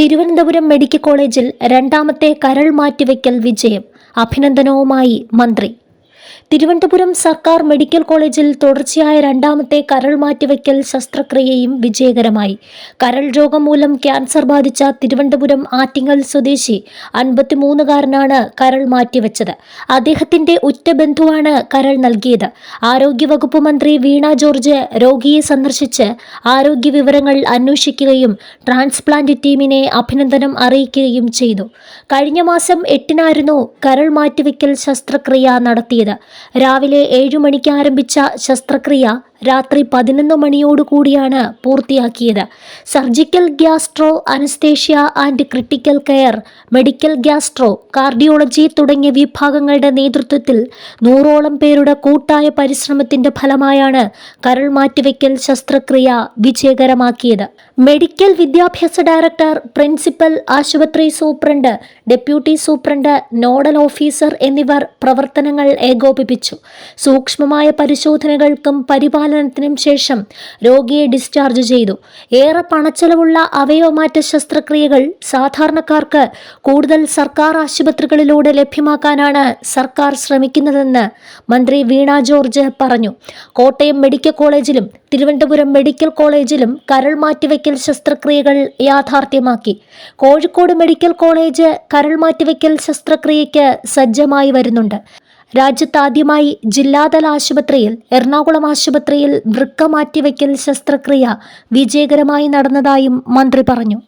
Thiruvananthapuram medical കോളേജിൽ രണ്ടാമത്തെ കരൾ മാറ്റിവെക്കൽ വിജയം. അഭിനന്ദനവുമായി മന്ത്രി. തിരുവനന്തപുരം സർക്കാർ മെഡിക്കൽ കോളേജിൽ തുടർച്ചയായ രണ്ടാമത്തെ കരൾ മാറ്റിവയ്ക്കൽ ശസ്ത്രക്രിയയും വിജയകരമായി. കരൾ രോഗം മൂലം ക്യാൻസർ ബാധിച്ച തിരുവനന്തപുരം ആറ്റിങ്ങൽ സ്വദേശി അൻപത്തിമൂന്നുകാരനാണ് കരൾ മാറ്റിവെച്ചത്. അദ്ദേഹത്തിന്റെ ഉറ്റ ബന്ധുവാണ് കരൾ നൽകിയത്. ആരോഗ്യവകുപ്പ് മന്ത്രി വീണ ജോർജ് രോഗിയെ സന്ദർശിച്ച് ആരോഗ്യ വിവരങ്ങൾ അന്വേഷിക്കുകയും ട്രാൻസ്പ്ലാന്റ് ടീമിനെ അഭിനന്ദനം അറിയിക്കുകയും ചെയ്തു. കഴിഞ്ഞ മാസം എട്ടിനായിരുന്നു കരൾ മാറ്റിവെക്കൽ ശസ്ത്രക്രിയ നടത്തിയത്. രാവിലെ ഏഴു മണിക്ക് ആരംഭിച്ച ശസ്ത്രക്രിയ രാത്രി പതിനൊന്ന് മണിയോടുകൂടിയാണ് പൂർത്തിയാക്കിയത്. Surgical gastro anaesthesia and critical care medical gastro cardiology തുടങ്ങിയ വിഭാഗങ്ങളുടെ നേതൃത്വത്തിൽ നൂറോളം പേരുടെ കൂട്ടായ പരിശ്രമത്തിന്റെ ഫലമായാണ് കരൾ മാറ്റിവെക്കൽ ശസ്ത്രക്രിയ വിജയകരമാക്കിയത്. മെഡിക്കൽ വിദ്യാഭ്യാസ ഡയറക്ടർ പ്രിൻസിപ്പൽ ആശുപത്രി superintendent deputy superintendent nodal officer എന്നിവർ പ്രവർത്തനങ്ങൾ ഏകോപിപ്പിച്ചു. സൂക്ഷ്മമായ പരിശോധനകൾക്കും പരിപാലനത്തിനും ശേഷം രോഗിയെ ഡിസ്ചാർജ് ചെയ്തു ഏറെ പണച്ചെലവുള്ള അവയവമാറ്റ ശസ്ത്രക്രിയകൾ സാധാരണക്കാർക്ക് കൂടുതൽ സർക്കാർ ആശുപത്രികളിലൂടെ ലഭ്യമാക്കാനാണ് സർക്കാർ ശ്രമിക്കുന്നതെന്ന് മന്ത്രി വീണ ജോർജ് പറഞ്ഞു കോട്ടയം മെഡിക്കൽ കോളേജിലും തിരുവനന്തപുരം മെഡിക്കൽ കോളേജിലും കരൾ മാറ്റിവെക്കൽ ശസ്ത്രക്രിയകൾ യാഥാർത്ഥ്യമാക്കി കോഴിക്കോട് മെഡിക്കൽ കോളേജ് കരൾ മാറ്റിവെക്കൽ ശസ്ത്രക്രിയയ്ക്ക് സജ്ജമായി വരുന്നുണ്ട് രാജ്യത്താദ്യമായി ജില്ലാതല ആശുപത്രിയിൽ എറണാകുളം ആശുപത്രിയിൽ വൃക്ക മാറ്റിവെക്കൽ ശസ്ത്രക്രിയ വിജയകരമായി നടന്നതായും മന്ത്രി പറഞ്ഞു.